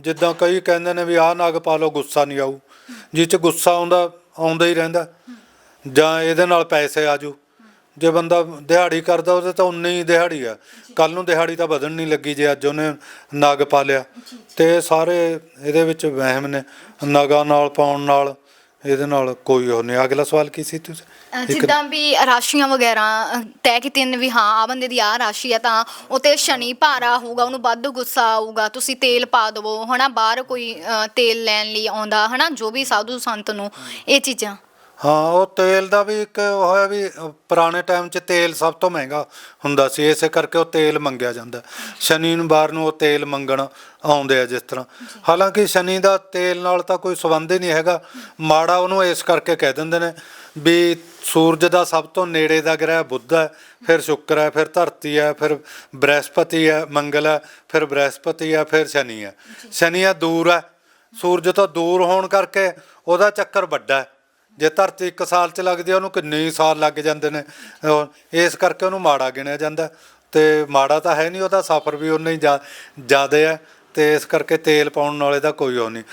ਜਿੱਦਾਂ ਕਈ ਕਹਿੰਦੇ ਨੇ ਵੀ ਆਹ ਨਗ ਪਾ ਲਓ ਗੁੱਸਾ ਨਹੀਂ ਆਊ। ਜਿਹ ਚ ਗੁੱਸਾ ਆਉਂਦਾ ਆਉਂਦਾ ਹੀ ਰਹਿੰਦਾ। ਜਾਂ ਇਹਦੇ ਨਾਲ ਪੈਸੇ ਆਜੂ। ਜੇ ਬੰਦਾ ਦਿਹਾੜੀ ਕਰਦਾ ਉਹਦੇ ਤਾਂ ਉਨੀ ਹੀ ਦਿਹਾੜੀ ਆ। ਕੱਲ ਨੂੰ ਦਿਹਾੜੀ ਤਾਂ ਵਧਣ ਨਹੀਂ ਲੱਗੀ ਜੇ ਅੱਜ ਉਹਨੇ ਨਗ ਪਾ ਲਿਆ। ਤੇ ਸਾਰੇ ਇਹਦੇ ਵਿੱਚ ਵਹਿਮ ਨੇ। ਨਗਾਂ ਨਾਲ ਪਾਉਣ ਨਾਲ। ਇਹਦੇ ਨਾਲ ਕੋਈ ਉਹ ਨਹੀਂ। ਅਗਲਾ ਸਵਾਲ ਕੀ ਸੀ ਤੁਸੀਂ? ਇੱਕ- ਜਿੱਦਾਂ ਵੀ ਰਾਸ਼ੀਆਂ ਵਗੈਰਾ ਅ, ਤੈਅ ਕੀਤੀਆਂ ਨੇ ਵੀ ਹਾਂ ਆ ਬੰਦੇ ਦੀ ਆ ਰਾਸ਼ੀ ਆ ਤਾਂ ਉਹ ਤੇ ਸ਼ਨੀ ਭਾਰਾ ਹੋਊਗਾ ਉਹਨੂੰ ਵੱਧ ਗੁੱਸਾ ਆਊਗਾ ਤੁਸੀਂ ਤੇਲ ਪਾ ਦਵੋ ਹਨਾ ਬਾਹਰ ਕੋਈ ਤੇਲ ਲੈਣ ਲਈ ਆਉਂਦਾ ਹਨਾ ਜੋ ਵੀ ਸਾਧੂ ਸੰਤ ਨੂੰ ਇਹ ਚੀਜ਼ਾਂ। ਹਾਂ ਉਹ ਤੇਲ ਦਾ ਵੀ ਇੱਕ ਹੋਇਆ ਵੀ ਪੁਰਾਣੇ ਟਾਈਮ 'ਚ ਤੇਲ ਸਭ ਤੋਂ ਮਹਿੰਗਾ ਹੁੰਦਾ ਸੀ ਇਸੇ ਕਰਕੇ ਉਹ ਤੇਲ ਮੰਗਿਆ ਜਾਂਦਾ। ਸ਼ਨੀ ਨੂੰ ਉਹ ਤੇਲ ਮੰਗਣ ਆਉਂਦੇ ਆ ਜਿਸ ਤਰ੍ਹਾਂ। ਹਾਲਾਂਕਿ ਸ਼ਨੀ ਦਾ ਤੇਲ ਨਾਲ ਤਾਂ ਕੋਈ ਸੰਬੰਧ ਹੀ ਨਹੀਂ ਹੈਗਾ। ਮਾੜਾ ਉਹਨੂੰ ਇਸ ਕਰਕੇ ਕਹਿ ਦਿੰਦੇ ਨੇ ਵੀ ਸੂਰਜ ਦਾ ਸਭ ਤੋਂ ਨੇੜੇ ਦਾ ਗ੍ਰਹਿ ਬੁੱਧ ਹੈ ਫਿਰ ਸ਼ੁੱਕਰ ਹੈ ਫਿਰ ਧਰਤੀ ਹੈ ਫਿਰ ਬ੍ਰਹਿਸਪਤੀ ਹੈ ਮੰਗਲ ਹੈ ਫਿਰ ਬ੍ਰਹਿਸਪਤੀ ਹੈ ਫਿਰ ਸ਼ਨੀ ਹੈ। ਸ਼ਨੀ ਹੈ ਦੂਰ ਹੈ। ਸੂਰਜ ਤੋਂ ਦੂਰ ਹੋਣ ਕਰਕੇ ਉਹਦਾ ਚੱਕਰ ਵੱਡਾ ਹੈ। ਜੇ ਧਰਤੀ ਇੱਕ ਸਾਲ ਚ ਲੱਗਦੀ ਹੈ ਉਹਨੂੰ ਕਿੰਨੇ ਹੀ ਸਾਲ ਲੱਗ ਜਾਂਦੇ ਨੇ। ਉਹ- ਇਸ ਕਰਕੇ ਉਹਨੂੰ ਮਾੜਾ ਗਿਣਿਆ ਜਾਂਦਾ। ਤੇ ਮਾੜਾ ਤਾਂ ਹੈ ਨਹੀਂ, ਉਹਦਾ ਸਫ਼ਰ ਵੀ ਉਨਾ ਹੀ ਜ਼ਿਆਦਾ ਹੈ ਤੇ ਇਸ ਕਰਕੇ ਤੇਲ ਪਾਉਣ ਵਾਲੇ ਦਾ ਕੋਈ ਉਹ ਨਹੀਂ।